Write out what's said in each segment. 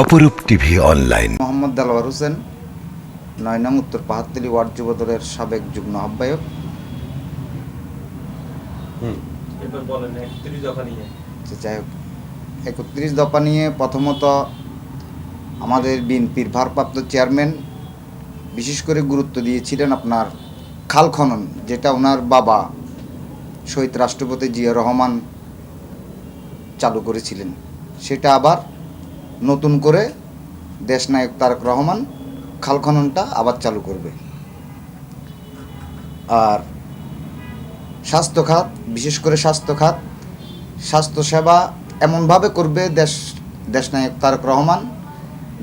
অপরূপ TV online. Mohammad Delwar Hossain নয় নং উত্তর পাহাড়তলি ওয়ার্ড যুব দলের সাবেক যুগ্ম আহ্বায়ক। নিয়ে। যাই হোক একত্রিশ দফা নিয়ে প্রথমত আমাদের বিএনপির ভারপ্রাপ্ত চেয়ারম্যান বিশেষ করে গুরুত্ব দিয়েছিলেন আপনার খাল খনন যেটা ওনার বাবা শহীদ রাষ্ট্রপতি জিয়া রহমান চালু করেছিলেন। সেটা আবার নতুন করে দেশনায়ক তারক রহমান খাল খননটা আবার চালু করবে। আর স্বাস্থ্য খাত বিশেষ করে স্বাস্থ্য খাত স্বাস্থ্যসেবা এমনভাবে করবে দেশ, দেশনায়ক তারক রহমান,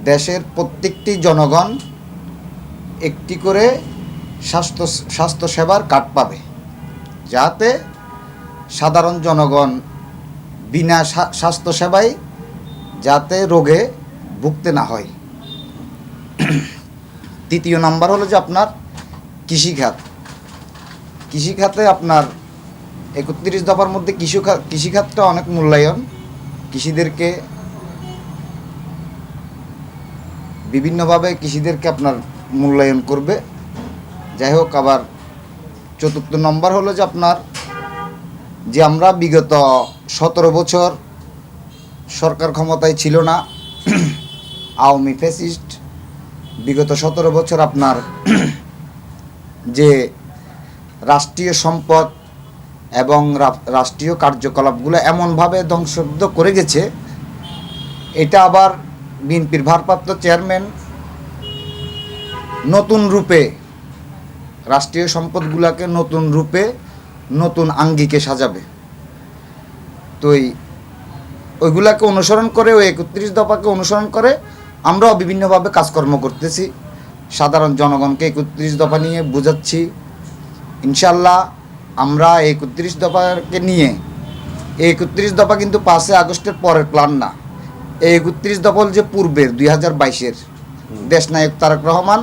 দেশের প্রত্যেকটি জনগণ একটি করে স্বাস্থ্য, স্বাস্থ্যসেবার কার্ড পাবে, যাতে সাধারণ জনগণ বিনা স্বা- স্বাস্থ্যসেবায় যাতে রোগে ভুগতে না হয়। তৃতীয় নাম্বার হলো যে আপনার কৃষিখাত। কৃষিখাতে আপনার একত্রিশ দফার মধ্যে কৃষি খাত কৃষিখাতটা অনেক মূল্যায়ন। কৃষিদেরকে বিভিন্নভাবে কৃষিদেরকে আপনার মূল্যায়ন করবে। যাই হোক, আবার চতুর্থ নম্বর হলো যে আপনার যে আমরা বিগত সতেরো বছর সরকার ক্ষমতায় ছিল না। আওয়ামী ফেসিস্ট বিগত সতেরো বছর আপনার যে রাষ্ট্রীয় সম্পদ এবং রাষ্ট্রীয় কার্যকলাপগুলো এমনভাবে ধ্বংসব্দ করে গেছে, এটা আবার বিএনপির ভারপ্রাপ্ত চেয়ারম্যান নতুন রূপে, রাষ্ট্রীয় সম্পদগুলোকে নতুন রূপে, নতুন আঙ্গিকে সাজাবে। তো এই ওইগুলাকে অনুসরণ করে ওই একত্রিশ দফাকে অনুসরণ করে আমরাও বিভিন্নভাবে কাজকর্ম করতেছি। সাধারণ জনগণকে একত্রিশ দফা নিয়ে বোঝাচ্ছি। ইনশাল্লাহ আমরা এই একত্রিশ দফাকে নিয়ে এই একত্রিশ দফা কিন্তু পাঁচই আগস্টের পরের প্ল্যান না। এই একত্রিশ দফা হল যে পূর্বের দুই হাজার বাইশের। দেশ দেশনায়ক তারেক রহমান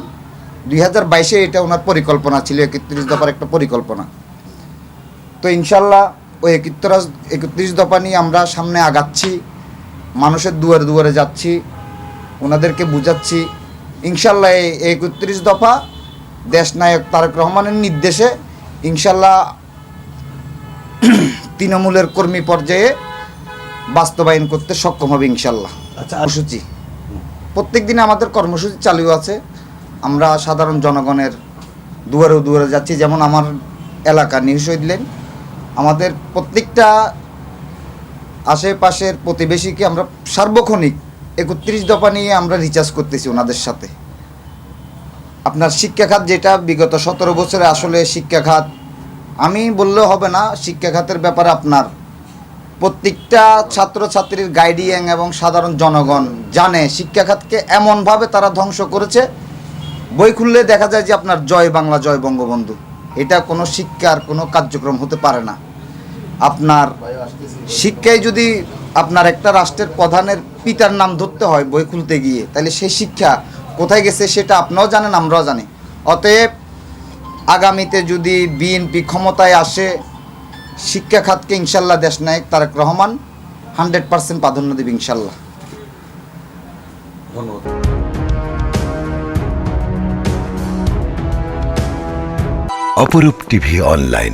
দুই হাজার বাইশে এটা ওনার পরিকল্পনা ছিল একত্রিশ দফার একটা পরিকল্পনা। তো ইনশাল্লাহ ওই একত্রিশ একত্রিশ দফা নিয়ে আমরা সামনে আগাচ্ছি মানুষের দুয়ারে দুয়ারে যাচ্ছি ওনাদেরকে বুঝাচ্ছি। ইনশাল্লাহ এই একত্রিশ দফা দেশ নায়ক তারেক রহমানের নির্দেশে ইনশাল্লাহ তৃণমূলের কর্মী পর্যায়ে বাস্তবায়ন করতে সক্ষম হবে ইনশাল্লাহ। আচ্ছা কর্মসূচি। প্রত্যেক দিন আমাদের কর্মসূচি চালু আছে। আমরা সাধারণ জনগণের দুয়ারে দুয়ারে যাচ্ছি। যেমন আমার এলাকা নিউ শহীদ লেন। আমাদের প্রত্যেকটা আশেপাশের প্রতিবেশীকে আমরা সার্বক্ষণিক একত্রিশ দফা নিয়ে আমরা রিচার্জ করতেছি ওনাদের সাথে। আপনার শিক্ষা খাত যেটা বিগত সতেরো বছরে আসলে শিক্ষা খাত আমি বললেও হবে না শিক্ষা খাতের ব্যাপারে আপনার প্রত্যেকটা ছাত্রছাত্রীর গাইডিয়াং এবং সাধারণ জনগণ জানে শিক্ষা খাতকে এমনভাবে তারা ধ্বংস করেছে, বই খুললে দেখা যায় যে আপনার জয় বাংলা, জয় বঙ্গবন্ধু। এটা কোনো শিক্ষার কোনো কার্যক্রম হতে পারে না। আপনার শিক্ষায় যদি আপনার একটা রাষ্ট্রের প্রধানের পিতার নাম ধরতে হয় বই খুলতে গিয়ে, তাহলে সেই শিক্ষা কোথায় গেছে সেটা আপনিও জানেন, আমরাও জানি। অতএব আগামীতে যদি বিএনপি ক্ষমতায় আসে, শিক্ষা খাতকে ইনশাল্লাহ দেশ নায়ক তারেক রহমান হান্ড্রেড পার্সেন্ট প্রাধান্য দেবে ইনশাল্লাহ। ধন্যবাদ। অপরূপ টিভি অনলাইন